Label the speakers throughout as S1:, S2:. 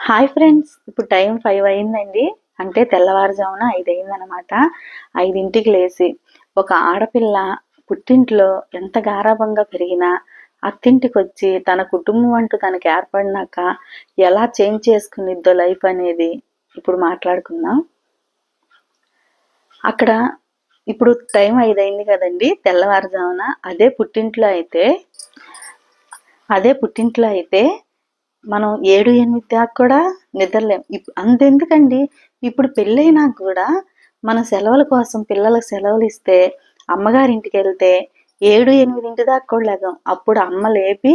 S1: Hi friends ఇప్పుడు time five అయిందండి. అంటే తెల్లవారుజామున ఐదు అయిందనమాట ఐదింటికి లేచి ఒక ఆడపిల్ల పుట్టింట్లో ఎంత గారాభంగా పెరిగినా అత్తింటికి వచ్చి తన కుటుంబం అంటూ తనకి ఏర్పడినాక ఎలా చేంజ్ చేసుకునిద్దో లైఫ్ అనేది ఇప్పుడు మాట్లాడుకుందాం. అక్కడ ఇప్పుడు టైం ఐదైంది కదండి తెల్లవారుజామున అదే పుట్టింట్లో అయితే అదే పుట్టింట్లో అయితే మనం ఏడు ఎనిమిది దాకా కూడా నిద్రలేం. అంతెందుకండి? ఇప్పుడు పెళ్ళైనా కూడా మన సెలవుల కోసం పిల్లలకు సెలవులు ఇస్తే అమ్మగారింటికి వెళ్తే ఏడు ఎనిమిదింటి దాకా కూడా లేగం. అప్పుడు అమ్మ లేపి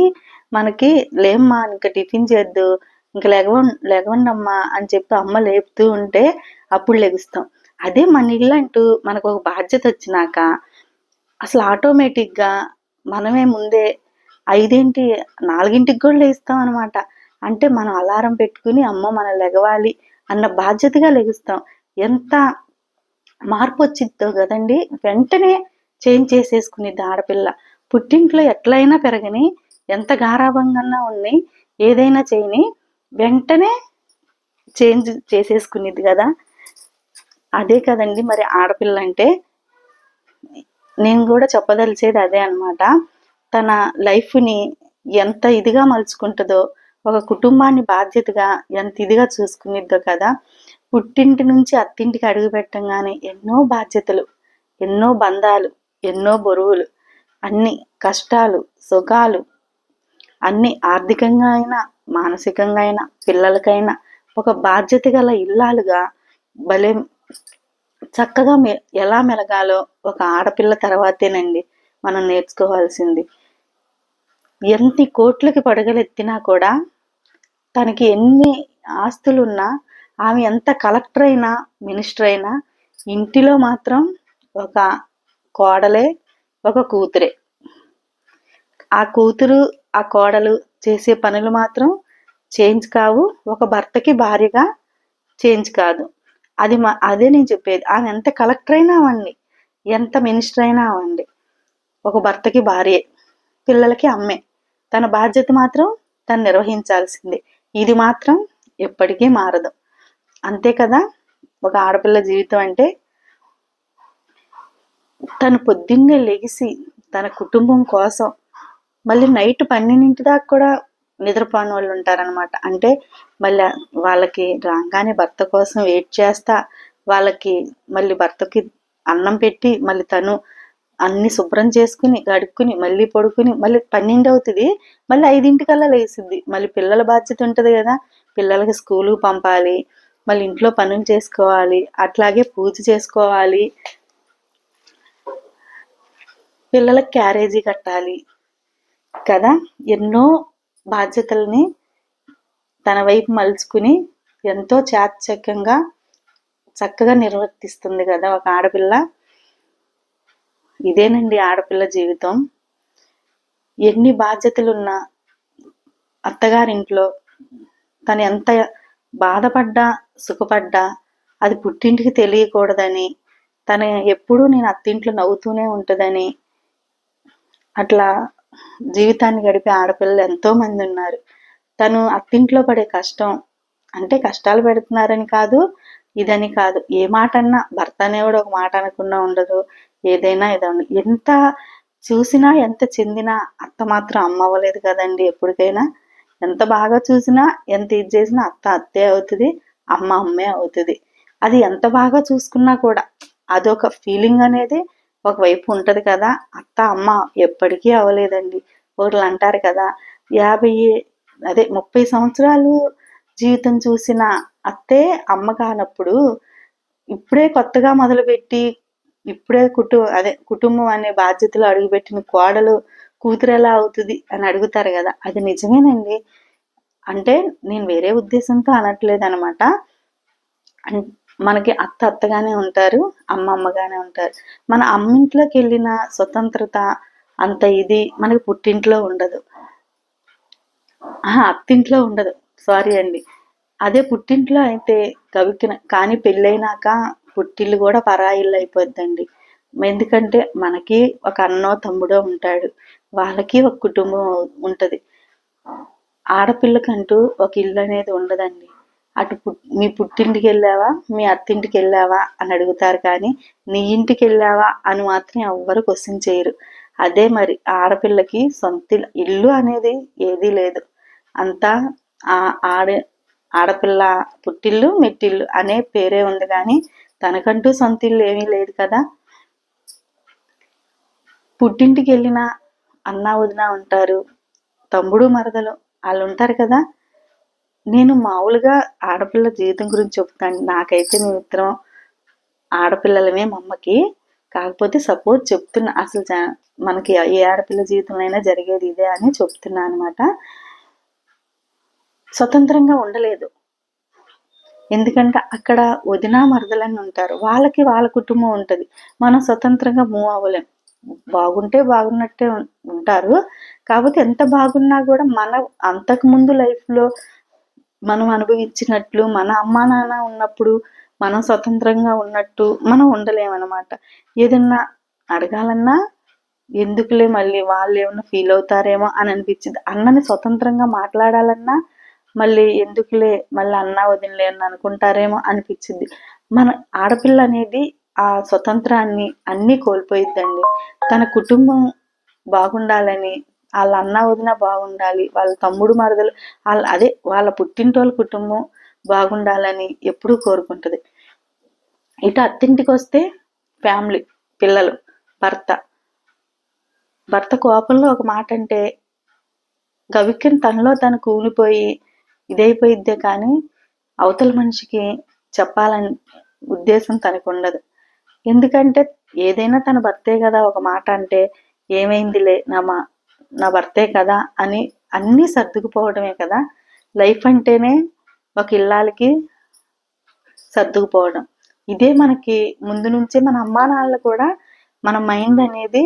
S1: మనకి లేమ్మా ఇంకా టిఫిన్ చేద్దు ఇంకా లెగవ లెగవండమ్మా అని చెప్పి అమ్మ లేపుతూ ఉంటే అప్పుడు లెగుస్తాం. అదే మన ఇల్లు అంటూ మనకు ఒక బాధ్యత వచ్చినాక అసలు ఆటోమేటిక్గా మనమే ముందే ఐదింటి నాలుగింటికి కూడా లేస్తాం అనమాట అంటే మనం అలారం పెట్టుకుని అమ్మ మనం లెగవాలి అన్న బాధ్యతగా లెగుస్తాం. ఎంత మార్పు వచ్చిద్దో కదండి. వెంటనే చేంజ్ చేసేసుకునేది ఆడపిల్ల. పుట్టింట్లో ఎట్లయినా పెరగని ఎంత గారాభంగా ఉన్ని ఏదైనా చేయని వెంటనే చేంజ్ చేసేసుకునేది కదా. అదే కదండి మరి ఆడపిల్ల అంటే. నేను కూడా చెప్పదలిచేది అదే అనమాట తన లైఫ్ని ఎంత ఇదిగా మలుచుకుంటుందో ఒక కుటుంబాన్ని బాధ్యతగా ఎంత ఇదిగా చూసుకునిద్దో కదా పుట్టింటి నుంచి అత్తింటికి అడుగు పెట్టంగానే ఎన్నో బాధ్యతలు ఎన్నో బంధాలు ఎన్నో బరువులు అన్ని కష్టాలు సుఖాలు అన్ని ఆర్థికంగా అయినా మానసికంగా అయినా పిల్లలకైనా ఒక బాధ్యత గల ఇల్లాలుగా భలే చక్కగా మె ఎలా మెలగాలో ఒక ఆడపిల్ల తర్వాతేనండి మనం నేర్చుకోవాల్సింది. ఎంత కోట్లకి పడగలెత్తినా కూడా తనకి ఎన్ని ఆస్తులున్నా ఆమె ఎంత కలెక్టర్ అయినా మినిస్టర్ అయినా ఇంటిలో మాత్రం ఒక కోడలే ఒక కూతురే. ఆ కూతురు ఆ కోడలు చేసే పనులు మాత్రం చేంజ్ కావు. ఒక భర్తకి భార్యగా చేంజ్ కాదు. అది మా అదే నేను చెప్పేది. ఆమె ఎంత కలెక్టర్ అయినా అవ్వండి ఎంత మినిస్టర్ అయినా అవ్వండి ఒక భర్తకి భార్యే పిల్లలకి అమ్మే. తన బాధ్యత మాత్రం తను నిర్వహించాల్సిందే. ఇది మాత్రం ఎప్పటికీ మారదు. అంతే కదా? ఒక ఆడపిల్ల జీవితం అంటే తను పొద్దున్నే లెగిసి తన కుటుంబం కోసం మళ్ళీ నైట్ పన్నెండింటి దాకా కూడా నిద్రపోని వాళ్ళు ఉంటారనమాట అంటే మళ్ళీ వాళ్ళకి రాగానే భర్త కోసం వెయిట్ చేస్తా వాళ్ళకి మళ్ళీ భర్తకి అన్నం పెట్టి మళ్ళీ తను అన్ని శుభ్రం చేసుకుని గడుక్కుని మళ్ళీ పడుకుని మళ్ళీ పన్నెండు అవుతుంది. మళ్ళీ ఐదింటికల్లా లేచింది మళ్ళీ పిల్లల బాధ్యత ఉంటుంది కదా. పిల్లలకి స్కూలుకి పంపాలి మళ్ళీ ఇంట్లో పనులు చేసుకోవాలి అట్లాగే పూజ చేసుకోవాలి. పిల్లలకి క్యారేజీ కట్టాలి కదా. ఎన్నో బాధ్యతల్ని తన వైపు మలుచుకుని ఎంతో చాచక్యంగా చక్కగా నిర్వర్తిస్తుంది కదా ఒక ఆడపిల్ల. ఇదేనండి ఆడపిల్ల జీవితం. ఎన్ని బాధ్యతలున్నా అత్తగారింట్లో తను ఎంత బాధపడ్డా సుఖపడ్డా అది పుట్టింటికి తెలియకూడదని తను ఎప్పుడూ నేను అత్తింట్లో నవ్వుతూనే ఉంటుందని అట్లా జీవితాన్ని గడిపే ఆడపిల్లలు ఎంతో మంది ఉన్నారు. తను అత్తింట్లో పడే కష్టం అంటే కష్టాలు పెడుతున్నారని కాదు ఇదని కాదు. ఏ మాట అన్నా భర్త అనేవాడు ఒక మాట అనకుండా ఉండదు. ఏదైనా ఏదైనా ఎంత చూసినా ఎంత చెందినా అత్త మాత్రం అమ్మ అవ్వలేదు కదండి ఎప్పటికైనా. ఎంత బాగా చూసినా ఎంత ఇది చేసినా అత్త అత్తే అవుతుంది అమ్మ అమ్మే అవుతుంది. అది ఎంత బాగా చూసుకున్నా కూడా అదొక ఫీలింగ్ అనేది ఒకవైపు ఉంటుంది కదా. అత్త అమ్మ ఎప్పటికీ అవ్వలేదండి. ఒకళ్ళు అంటారు కదా యాభై అదే ముప్పై సంవత్సరాలు జీవితం చూసిన అత్తే అమ్మ కానప్పుడు ఇప్పుడే కొత్తగా మొదలుపెట్టి ఇప్పుడే కుటు అదే కుటుంబం అనే బాధ్యతలు అడుగుపెట్టిన కోడలు కూతురు ఎలా అవుతుంది అని అడుగుతారు కదా అది నిజమేనండి. అంటే నేను వేరే ఉద్దేశంతో అనట్లేదు అనమాట మనకి అత్త అత్తగానే ఉంటారు అమ్మ అమ్మగానే ఉంటారు. మన అమ్మింట్లోకి వెళ్ళిన స్వతంత్రత అంత ఇది మనకి పుట్టింట్లో ఉండదు. అత్తింట్లో ఉండదు. సారీ అండి. అదే పుట్టింట్లో అయితే కవికిన కానీ పెళ్ళైనాక పుట్టిల్లు కూడా పరాయిల్లు అయిపోద్దండి. ఎందుకంటే మనకి ఒక అన్నో తమ్ముడో ఉంటాడు. వాళ్ళకి ఒక కుటుంబం ఉంటుంది. ఆడపిల్లకంటూ ఒక ఇల్లు అనేది ఉండదండి. అటు పుట్ మీ పుట్టింటికి వెళ్ళావా? మీ అత్తింటికి వెళ్ళావా? అని అడుగుతారు కానీ నీ ఇంటికి వెళ్ళావా? అని మాత్రం ఎవ్వరు క్వశ్చన్ చేయరు. అదే మరి ఆడపిల్లకి సొంత ఇల్లు- అనేది ఏదీ లేదు. అంతా ఆ ఆడ ఆడపిల్ల పుట్టిల్లు మెట్టిల్లు అనే పేరే ఉంది కానీ తనకంటూ సొంత ఇల్లు ఏమీ లేదు కదా. పుట్టింటికి వెళ్ళిన అన్న వదిన ఉంటారు. తమ్ముడు మరదలు వాళ్ళు ఉంటారు కదా. నేను మామూలుగా ఆడపిల్ల జీవితం గురించి చెప్తాను. నాకైతే మిత్రం ఆడపిల్లలమే మా అమ్మకి. కాకపోతే సపోజ్ చెప్తున్నా అసలు మనకి ఏ ఆడపిల్ల జీవితంలో అయినా జరిగేది ఇదే అని చెప్తున్నా అనమాట. స్వతంత్రంగా ఉండలేదు. ఎందుకంటే అక్కడ వదిన మరదలని ఉంటారు. వాళ్ళకి వాళ్ళ కుటుంబం ఉంటుంది. మనం స్వతంత్రంగా మూవ్ అవ్వలేం. బాగుంటే బాగున్నట్టే ఉంటారు. కాకపోతే ఎంత బాగున్నా కూడా మన అంతకు ముందు మనం అనుభవించినట్లు మన అమ్మా నాన్న ఉన్నప్పుడు మనం స్వతంత్రంగా ఉన్నట్టు మనం ఉండలేమన్నమాట. ఏదన్నా అడగాలన్నా ఎందుకులే మళ్ళీ వాళ్ళు ఏమన్నా ఫీల్ అవుతారేమో అని అనిపించింది. అన్నని స్వతంత్రంగా మాట్లాడాలన్నా మళ్ళీ ఎందుకులే మళ్ళీ అన్న వదినలే అని అనుకుంటారేమో అనిపించింది. మన ఆడపిల్ల అనేది ఆ స్వతంత్రాన్ని అన్నీ కోల్పోయిద్దండి. తన కుటుంబం బాగుండాలని వాళ్ళ అన్న వదిన బాగుండాలి వాళ్ళ తమ్ముడు మరదలు వాళ్ళ అదే వాళ్ళ పుట్టింటోళ్ళ కుటుంబం బాగుండాలని ఎప్పుడూ కోరుకుంటుంది. ఇటు అత్తింటికి వస్తే ఫ్యామిలీ పిల్లలు భర్త. భర్త కోపంలో ఒక మాట అంటే గవిక్కిన తనలో తను కూలిపోయి ఇదైపోయిద్దే కానీ అవతల మనిషికి చెప్పాలని ఉద్దేశం తనకు ఉండదు ఎందుకంటే ఏదైనా తన భర్తే కదా ఒక మాట అంటే ఏమైందిలే? నా మా నా భర్తే కదా? అని అన్నీ సర్దుకుపోవడమే కదా. లైఫ్ అంటేనే ఒక ఇల్లాలకి సర్దుకుపోవడం. ఇదే మనకి ముందు నుంచే మన అమ్మా నాన్నలు కూడా మన మైండ్ అనేది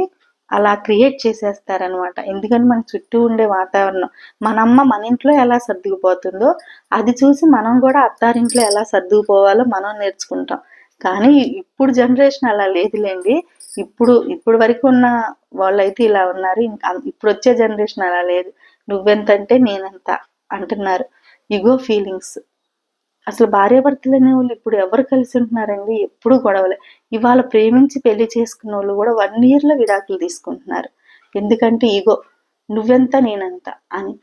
S1: అలా క్రియేట్ చేసేస్తారనమాట. ఎందుకంటే మన చుట్టూ ఉండే వాతావరణం మన అమ్మ మన ఇంట్లో ఎలా సర్దుకుపోతుందో అది చూసి మనం కూడా అత్తారింట్లో ఎలా సర్దుకుపోవాలో మనం నేర్చుకుంటాం. కానీ ఇప్పుడు జనరేషన్ అలా లేదులేండి. ఇప్పుడు ఇప్పుడు వరకు ఉన్న వాళ్ళైతే ఇలా ఉన్నారు. ఇంకా ఇప్పుడు వచ్చే జనరేషన్ అలా లేదు. నువ్వెంతంటే నేనెంత అంటున్నారు. Ego feelings. అసలు భార్యాభర్తలు అనే వాళ్ళు ఇప్పుడు ఎవరు కలిసి ఉంటున్నారండి? ఎప్పుడు గొడవలే. ఇవాళ ప్రేమించి పెళ్ళి చేసుకున్న వాళ్ళు కూడా వన్ ఇయర్లో విడాకులు తీసుకుంటున్నారు. ఎందుకంటే ఇగో నువ్వెంత నేనంత అని.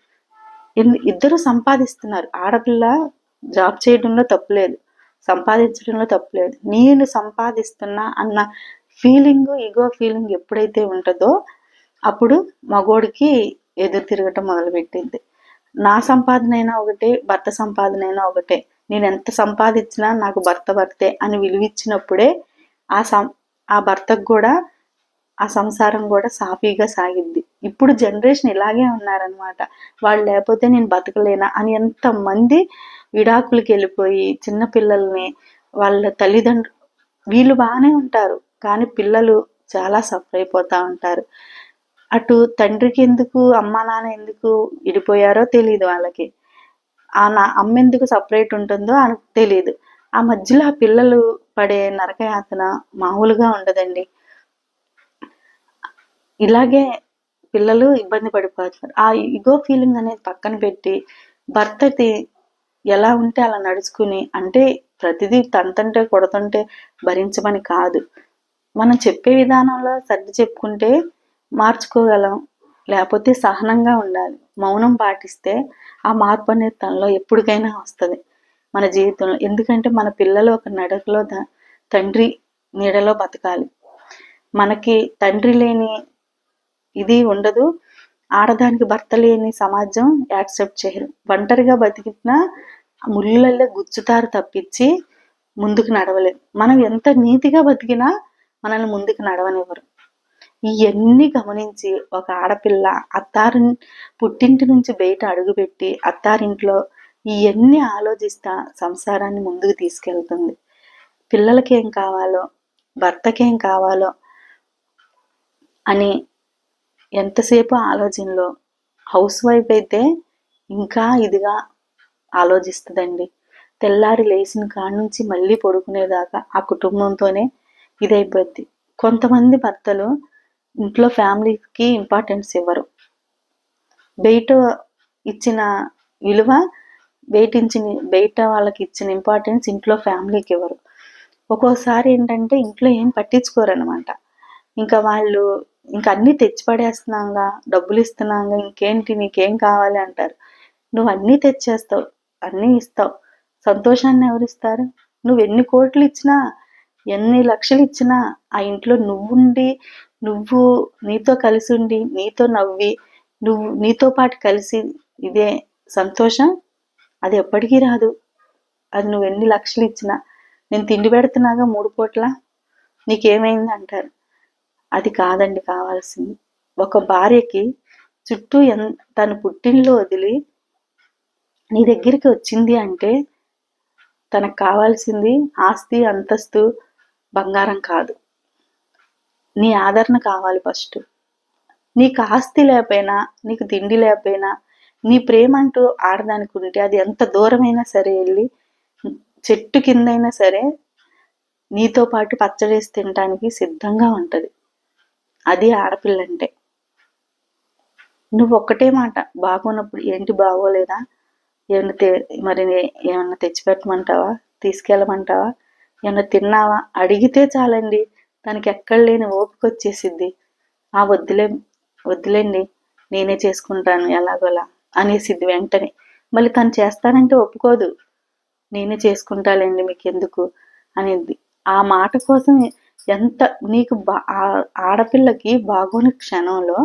S1: ఇద్దరు సంపాదిస్తున్నారు. ఆడపిల్ల జాబ్ చేయడంలో తప్పులేదు సంపాదించడంలో తప్పులేదు నేను సంపాదిస్తున్నా అన్న ఫీలింగ్ ఇగో ఫీలింగ్ ఎప్పుడైతే ఉంటుందో అప్పుడు మగోడికి ఎదురు తిరగటం మొదలుపెట్టింది. నా సంపాదన అయినా ఒకటే భర్త సంపాదన అయినా ఒకటే. నేను ఎంత సంపాదించినా నాకు భర్త భర్తే అని విలువిచ్చినప్పుడే ఆ సం ఆ భర్తకు కూడా ఆ సంసారం కూడా సాఫీగా సాగిద్ది. ఇప్పుడు జనరేషన్ ఇలాగే ఉన్నారనమాట వాళ్ళు లేకపోతే నేను బతకలేనా అని ఎంతమంది విడాకులకి వెళ్ళిపోయి చిన్న పిల్లల్ని వాళ్ళ తల్లిదండ్రులు వీళ్ళు బాగానే ఉంటారు కానీ పిల్లలు చాలా సఫర్ అయిపోతూ ఉంటారు. అటు తండ్రికి ఎందుకు అమ్మ నాన్న ఎందుకు విడిపోయారో తెలియదు వాళ్ళకి. ఆ నా అమ్మ ఎందుకు సపరేట్ ఉంటుందో అని తెలియదు ఆ మధ్యలో ఆ పిల్లలు పడే నరకయాతన మామూలుగా ఉండదండి. ఇలాగే పిల్లలు ఇబ్బంది పడిపోతున్నారు. ఆ ఇగో ఫీలింగ్ అనేది పక్కన పెట్టి భర్తది ఎలా ఉంటే అలా నడుచుకుని అంటే ప్రతిదీ తంతంటే కొడుతుంటే భరించమని కాదు. మనం చెప్పే విధానంలో సర్ది చెప్పుకుంటే మార్చుకోగలం. లేకపోతే సహనంగా ఉండాలి. మౌనం పాటిస్తే ఆ మార్పు అనేది తనలో ఎప్పటికైనా వస్తుంది. మన జీవితంలో. ఎందుకంటే మన పిల్లలు ఒక నడకలో తండ్రి నీడలో బతకాలి. మనకి తండ్రి లేని ఇది ఉండదు. ఆడదానికి భర్త లేని సమాజం యాక్సెప్ట్ చేయరు. ఒంటరిగా బతికినా ముళ్ళల్లో గుచ్చుతారు తప్పించి ముందుకు నడవలేరు మనం ఎంత నీతిగా బతికినా మనల్ని ముందుకు నడవనివ్వరు. ఇవన్నీ గమనించి ఒక ఆడపిల్ల అత్తారి పుట్టింటి నుంచి బయట అడుగుపెట్టి అత్తారింట్లో ఇవన్నీ ఆలోచిస్తా సంసారాన్ని ముందుకు తీసుకెళ్తుంది. పిల్లలకి ఏం కావాలో భర్తకి ఏం కావాలో అని ఎంతసేపు ఆలోచనలో హౌస్ వైఫ్ అయితే ఇంకా ఇదిగా ఆలోచిస్తుందండి. తెల్లారి లేచిన కాడ నుంచి మళ్ళీ పడుకునేదాకా ఆ కుటుంబంతోనే ఇదైపోద్ది. కొంతమంది భర్తలు ఇంట్లో ఫ్యామిలీకి ఇంపార్టెన్స్ ఇవ్వరు. బయట ఇచ్చిన విలువ బయట ఇచ్చిన బయట వాళ్ళకి ఇచ్చిన ఇంపార్టెన్స్ ఇంట్లో ఫ్యామిలీకి ఇవ్వరు. ఒక్కోసారి ఏంటంటే ఇంట్లో ఏం పట్టించుకోరు అనమాట ఇంకా వాళ్ళు ఇంకా అన్నీ తెచ్చిపడేస్తున్నాగా డబ్బులు ఇస్తున్నాగా ఇంకేంటి నీకేం కావాలి అంటారు. నువ్వు అన్నీ తెచ్చేస్తావు అన్నీ ఇస్తావు. సంతోషాన్ని ఎవరిస్తారు? నువ్వు ఎన్ని కోట్లు ఇచ్చినా ఎన్ని లక్షలు ఇచ్చినా ఆ ఇంట్లో నువ్వుండి నువ్వు నీతో కలిసి ఉండి నీతో నవ్వి నువ్వు నీతో పాటు కలిసి ఇదే సంతోషం? అది ఎప్పటికీ రాదు. అది నువ్వు ఎన్ని లక్షలు ఇచ్చినా నేను తిండి పెడుతున్నాగా మూడు పూట్ల? నీకేమైంది అంటారు. అది కాదండి కావాల్సింది. ఒక భార్యకి చుట్టూ ఎన్ తన పుట్టినలో వదిలి నీ దగ్గరికి వచ్చింది అంటే తనకు కావాల్సింది ఆస్తి అంతస్తు బంగారం కాదు. నీ ఆదరణ కావాలి ఫస్ట్. నీకు ఆస్తి లేకపోయినా నీకు తిండి లేకపోయినా నీ ప్రేమ అంటూ ఆడదానికి ఉంటే అది ఎంత దూరమైనా సరే వెళ్ళి చెట్టు కిందైనా సరే నీతో పాటు పచ్చడేసి తినడానికి సిద్ధంగా ఉంటుంది. అది ఆడపిల్లంటే. నువ్వు ఒక్కటే మాట బాగున్నప్పుడు ఏంటి బాగోలేదా? ఏమన్నా తె మరి ఏమన్నా తెచ్చిపెట్టమంటావా? తీసుకెళ్ళమంటావా? ఏమన్నా తిన్నావా? అడిగితే చాలండి. తనకి ఎక్కడ లేని ఓపిక వచ్చేసిద్ది ఆ వద్దులే వద్దులేండి నేనే చేసుకుంటాను ఎలాగోలా అనేసిద్ది వెంటనే. మళ్ళీ తను చేస్తానంటే ఒప్పుకోదు. నేనే చేసుకుంటాలేండి మీకు ఎందుకు అనేది ఆ మాట కోసం ఎంత నీకు బా ఆడపిల్లకి బాగోని క్షణంలో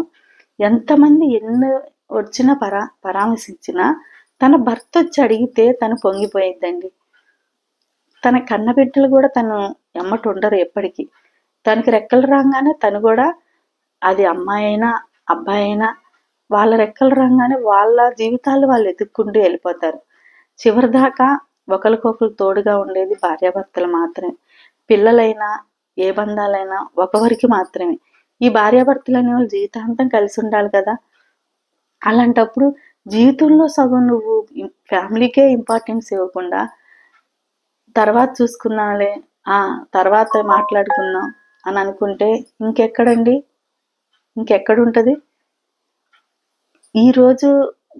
S1: ఎంతమంది ఎన్ని వచ్చినా పరా పరామర్శించినా తన భర్త వచ్చి అడిగితే తను పొంగిపోయిద్దండి. తన కన్నబిడ్డలు కూడా తను ఎమ్మటి ఉండరు ఎప్పటికీ. తనకి రెక్కలు రాగానే తను కూడా అది అమ్మాయి అయినా అబ్బాయి అయినా వాళ్ళ రెక్కలు రాగానే వాళ్ళ జీవితాలు వాళ్ళు ఎదుక్కుంటూ వెళ్ళిపోతారు. చివరిదాకా ఒకరికొకరు తోడుగా ఉండేది భార్యాభర్తలు మాత్రమే. పిల్లలైనా ఏ బంధాలైనా ఒకవరికి మాత్రమే. ఈ భార్యాభర్తలు అనే వాళ్ళు జీవితాంతం కలిసి ఉండాలి కదా. అలాంటప్పుడు జీవితంలో సగం నువ్వు ఫ్యామిలీకే ఇంపార్టెన్స్ ఇవ్వకుండా తర్వాత చూసుకున్నాలే తర్వాత మాట్లాడుకుందాం అని అనుకుంటే ఇంకెక్కడండి? ఇంకెక్కడుంటుంది? ఈరోజు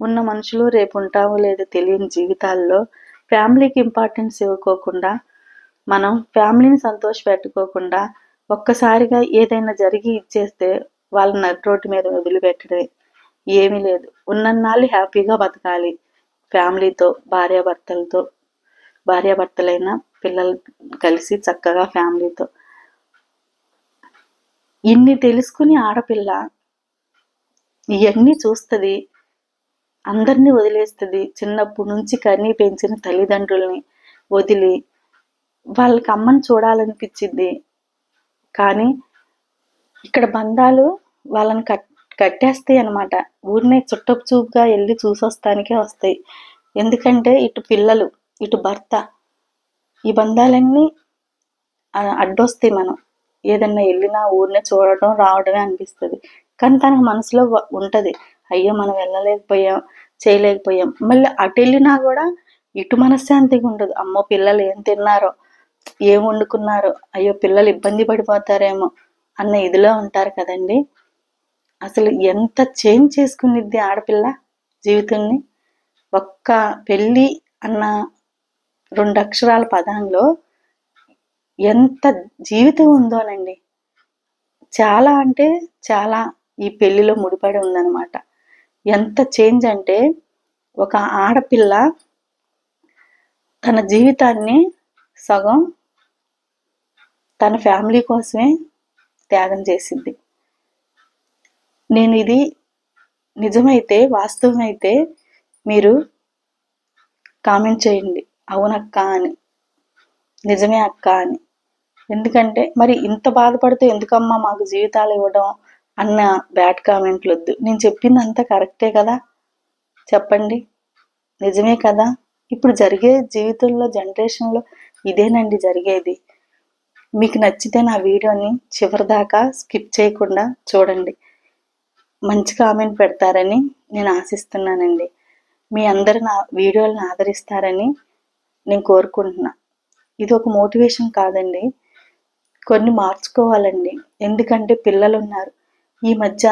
S1: ఉన్న మనుషులు రేపు ఉంటామో లేదో తెలియని జీవితాల్లో ఫ్యామిలీకి ఇంపార్టెన్స్ ఇవ్వకోకుండా మనం ఫ్యామిలీని సంతోష పెట్టుకోకుండా ఒక్కసారిగా ఏదైనా జరిగి ఇచ్చేస్తే వాళ్ళని రోడ్డు మీద వదిలిపెట్టడమే. ఏమీ లేదు. ఉన్నన్నాళ్ళు హ్యాపీగా బతకాలి. ఫ్యామిలీతో భార్యాభర్తలతో భార్యాభర్తలైన పిల్లలు కలిసి చక్కగా ఫ్యామిలీతో. ఇన్ని తెలుసుకుని ఆడపిల్ల ఇవన్నీ చూస్తుంది అందరినీ వదిలేస్తుంది చిన్నప్పటి నుంచి కన్నీ పెంచిన తల్లిదండ్రుల్ని వదిలి వాళ్ళకి అమ్మని చూడాలనిపించింది కానీ ఇక్కడ బంధాలు వాళ్ళని కట్ కట్టేస్తాయి అనమాట ఊరినే చుట్టపు చూపుగా వెళ్ళి చూసొస్తానికే వస్తాయి. ఎందుకంటే ఇటు పిల్లలు ఇటు భర్త ఈ బంధాలన్నీ అడ్డొస్తాయి మనం. ఏదన్నా వెళ్ళినా ఊరినే చూడటం రావడమే అనిపిస్తుంది. కానీ తనకు మనసులో ఉంటుంది. అయ్యో మనం వెళ్ళలేకపోయాం చేయలేకపోయాం. మళ్ళీ అటు వెళ్ళినా కూడా ఇటు మనశ్శాంతిగా ఉండదు. అమ్మో పిల్లలు ఏం తిన్నారో ఏం వండుకున్నారో అయ్యో పిల్లలు ఇబ్బంది పడిపోతారేమో అన్న ఇదిలో ఉంటారు కదండి. అసలు ఎంత చేంజ్ చేసుకునిద్ది ఆడపిల్ల జీవితాన్ని. ఒక్క పెళ్ళి అన్న రెండు అక్షరాల పదంలో ఎంత జీవితం ఉందోనండి చాలా అంటే చాలా ఈ పెళ్ళిలో ముడిపడి ఉందన్నమాట. ఎంత చేంజ్ అంటే ఒక ఆడపిల్ల తన జీవితాన్ని సగం తన ఫ్యామిలీ కోసమే త్యాగం చేసింది. నేను ఇది నిజమైతే వాస్తవమైతే మీరు కామెంట్ చేయండి. అవునక్క అని. నిజమే అక్క అని. ఎందుకంటే మరి ఇంత బాధపడితే ఎందుకమ్మా మాకు జీవితాలు ఇవ్వడం అన్న బ్యాడ్ కామెంట్లు వద్దు. నేను చెప్పింది అంతా కరెక్టే కదా? చెప్పండి. నిజమే కదా? ఇప్పుడు జరిగే జీవితంలో జనరేషన్లో ఇదేనండి జరిగేది. మీకు నచ్చితే నా వీడియోని చివరిదాకా స్కిప్ చేయకుండా చూడండి. మంచి కామెంట్ పెడతారని నేను ఆశిస్తున్నానండి. మీ అందరు నా వీడియోలను ఆదరిస్తారని నేను కోరుకుంటున్నా. ఇది ఒక మోటివేషన్ కాదండి. కొన్ని మార్చుకోవాలండి. ఎందుకంటే పిల్లలు ఉన్నారు ఈ మధ్య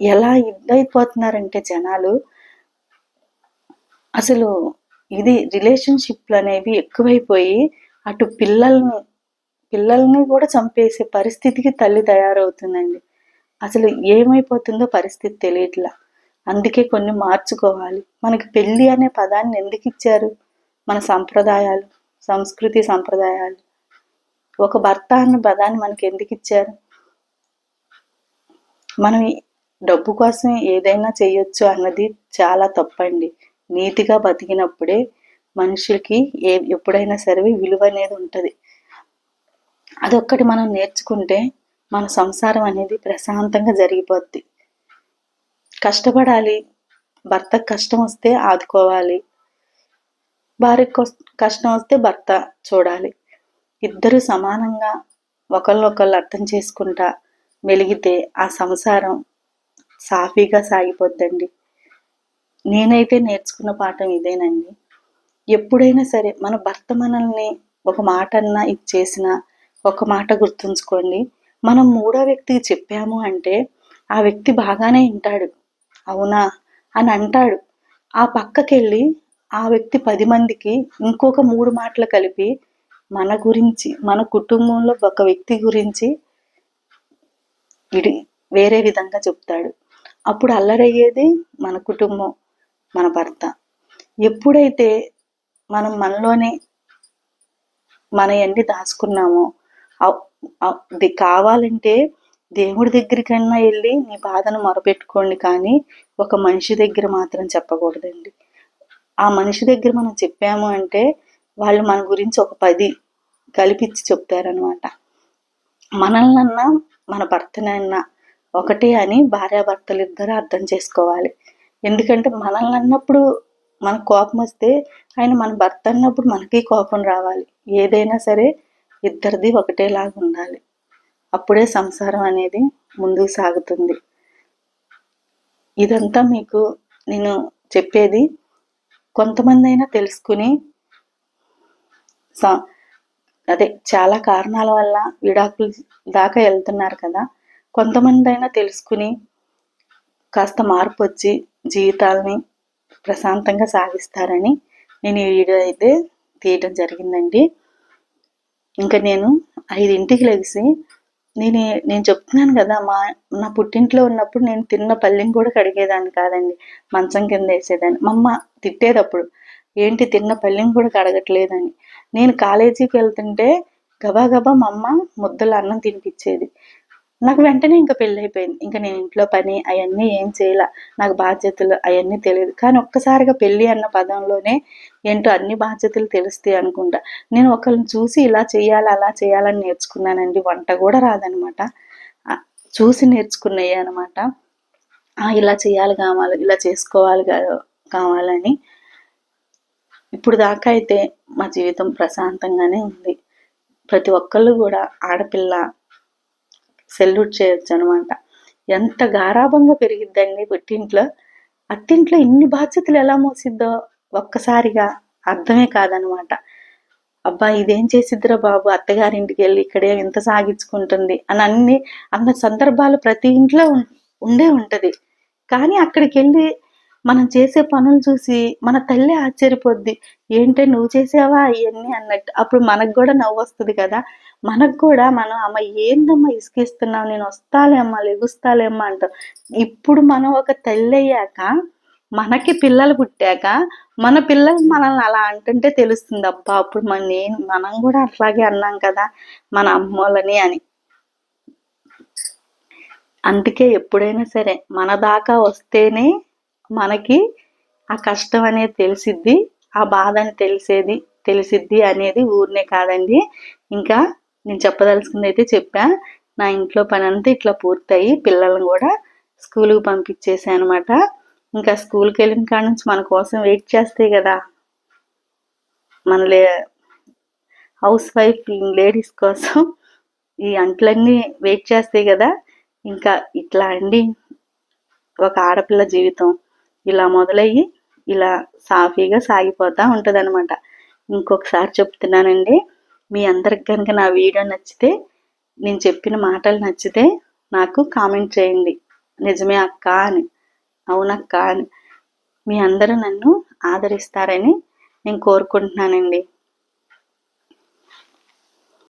S1: ఎలా ఇదైపోతున్నారంటే జనాలు అసలు ఇది రిలేషన్షిప్లు అనేవి ఎక్కువైపోయి అటు పిల్లల్ని పిల్లల్ని కూడా చంపేసే పరిస్థితికి తల్లి తయారవుతుందండి. అసలు ఏమైపోతుందో పరిస్థితి తెలియట్లా. అందుకే కొన్ని మార్చుకోవాలి. మనకి పెళ్ళి అనే పదాన్ని ఎందుకు ఇచ్చారు? మన సంప్రదాయాలు సంస్కృతి సంప్రదాయాలు. ఒక భర్త అన్న పదాన్ని మనకి ఎందుకు ఇచ్చారు? మనం డబ్బు కోసం ఏదైనా చేయొచ్చు అన్నది చాలా తప్పండి. నీతిగా బతికినప్పుడే మనుషులకి ఏ ఎప్పుడైనా సరే విలువ అనేది ఉంటుంది. అదొక్కటి మనం నేర్చుకుంటే మన సంసారం అనేది ప్రశాంతంగా జరిగిపోద్ది. కష్టపడాలి. భర్తకు కష్టం వస్తే ఆదుకోవాలి. భార్యకు కష్టం వస్తే భర్త చూడాలి. ఇద్దరు సమానంగా ఒకళ్ళొకళ్ళు అర్థం చేసుకుంటా మెలిగితే ఆ సంసారం సాఫీగా సాగిపోద్దండి. నేనైతే నేర్చుకున్న పాఠం ఇదేనండి. ఎప్పుడైనా సరే మన భర్త మనల్ని ఒక మాట అన్నా ఇది చేసిన ఒక మాట గుర్తుంచుకోండి. మనం మూడో వ్యక్తికి చెప్పాము అంటే ఆ వ్యక్తి బాగానే వింటాడు. అవునా? అని అంటాడు. ఆ పక్కకెళ్ళి ఆ వ్యక్తి పది మందికి ఇంకొక మూడు మాటలు కలిపి మన గురించి మన కుటుంబంలో ఒక వ్యక్తి గురించి ఇడి వేరే విధంగా చెప్తాడు. అప్పుడు అల్లరయ్యేది మన కుటుంబం మన భర్త. ఎప్పుడైతే మనం మనలోనే మన ఎన్ని దాచుకున్నామో అది కావాలంటే దేవుడి దగ్గరికన్నా వెళ్ళి నీ బాధను మొరపెట్టుకోండి కానీ ఒక మనిషి దగ్గర మాత్రం చెప్పకూడదండి. ఆ మనిషి దగ్గర మనం చెప్పాము అంటే వాళ్ళు మన గురించి ఒక పది కలిపిచ్చి చెప్తారనమాట మనల్నన్నా మన భర్తనన్నా ఒకటే అని భార్యాభర్తలు ఇద్దరు అర్థం చేసుకోవాలి. ఎందుకంటే మనల్ని అన్నప్పుడు మన కోపం వస్తే ఆయన మన భర్త అన్నప్పుడు మనకి కోపం రావాలి. ఏదైనా సరే ఇద్దరిది ఒకటేలాగా ఉండాలి. అప్పుడే సంసారం అనేది ముందుకు సాగుతుంది. ఇదంతా మీకు నేను చెప్పేది కొంతమంది అయినా తెలుసుకుని అదే చాలా కారణాల వల్ల విడాకులు దాకా వెళ్తున్నారు కదా. కొంతమంది అయినా తెలుసుకుని కాస్త మార్పు వచ్చి జీవితాలని ప్రశాంతంగా సాగిస్తారని నేను ఈ వీడియో అయితే తీయటం జరిగిందండి. ఇంకా నేను ఐదింటికి లెగిసి నేను నేను చెప్తున్నాను కదా మా నా పుట్టింట్లో ఉన్నప్పుడు నేను తిన్న పల్లెని కూడా కడిగేదాన్ని కాదండి. మంచం కింద వేసేదాన్ని. మా అమ్మ తిట్టేటప్పుడు ఏంటి తిన్న పల్లెని కూడా కడగట్లేదని? నేను కాలేజీకి వెళ్తుంటే గబాగబా మా అమ్మ ముద్దలు అన్నం తినిపించేది. నాకు వెంటనే ఇంకా పెళ్ళి అయిపోయింది ఇంకా నేను ఇంట్లో పని అవన్నీ ఏం చేయాల నాకు బాధ్యతలు అవన్నీ తెలియదు. కానీ ఒక్కసారిగా పెళ్ళి అన్న పదంలోనే ఏంటో అన్ని బాధ్యతలు తెలుస్తాయి అనుకుంటా. నేను ఒకరిని చూసి ఇలా చేయాలి అలా చేయాలని నేర్చుకున్నానండి. వంట కూడా రాదనమాట. చూసి నేర్చుకున్నాయి అనమాట. ఇలా చేయాలి కావాలి ఇలా చేసుకోవాలి కావాలని ఇప్పుడు దాకా అయితే మా జీవితం ప్రశాంతంగానే ఉంది. ప్రతి ఒక్కళ్ళు కూడా ఆడపిల్ల సెల్యూట్ చేయొచ్చు అనమాట ఎంత గారాభంగా పెరిగిద్దండి పుట్టింట్లో. అత్తింట్లో ఇన్ని బాధ్యతలు ఎలా మోసిద్దో ఒక్కసారిగా అర్థమే కాదనమాట. అబ్బా ఇదేం చేసిద్దిరా బాబు? అత్తగారింటికి వెళ్ళి ఇక్కడే ఇంత సాగించుకుంటుంది అని అన్ని అన్న సందర్భాలు ప్రతి ఇంట్లో ఉండే ఉంటుంది. కానీ అక్కడికి వెళ్ళి మనం చేసే పనులు చూసి మన తల్లి ఆశ్చర్యపోద్ది. ఏంటే నువ్వు చేసావా అవన్నీ అన్నట్టు. అప్పుడు మనకు కూడా నవ్వు వస్తుంది కదా. మనకు కూడా మనం అమ్మ ఏందమ్మా ఇసుకేస్తున్నావు? నేను వస్తాలేమ్మా లెగుస్తాలేమ్మా అంటాం. ఇప్పుడు మనం ఒక తల్లి అయ్యాక మనకి పిల్లలు పుట్టాక మన పిల్లలు మనల్ని అలా అంటుంటే తెలుస్తుంది అబ్బా అప్పుడు మన నేను మనం కూడా అట్లాగే అన్నాం కదా మన అమ్మోళ్ళని అని. అందుకే ఎప్పుడైనా సరే మన దాకా వస్తేనే మనకి ఆ కష్టం అనేది తెలిసిద్ది ఆ బాధ అని తెలిసేది తెలిసిద్ది అనేది ఊరినే కాదండి. ఇంకా నేను చెప్పదలుచుకుంది అయితే చెప్పా నా ఇంట్లో పని అంతా ఇట్లా పూర్తయి పిల్లల్ని కూడా స్కూల్కి పంపించేసా అనమాట ఇంకా స్కూల్కి వెళ్ళిన కాడ నుంచి మన కోసం వెయిట్ చేస్తాయి కదా. మన లే హౌస్ వైఫ్ లేడీస్ కోసం ఈ అంట్లన్నీ వెయిట్ చేస్తాయి కదా. ఇంకా ఇట్లా అండి ఒక ఆడపిల్ల జీవితం. ఇలా మొదలయ్యి ఇలా సాఫీగా సాగిపోతూ ఉంటుంది అనమాట ఇంకొకసారి చెప్తున్నానండి మీ అందరికి కనుక నా వీడియో నచ్చితే నేను చెప్పిన మాటలు నచ్చితే నాకు కామెంట్ చేయండి. నిజమే అక్క అని అవునక్క అని. మీ అందరూ నన్ను ఆదరిస్తారని నేను కోరుకుంటున్నానండి.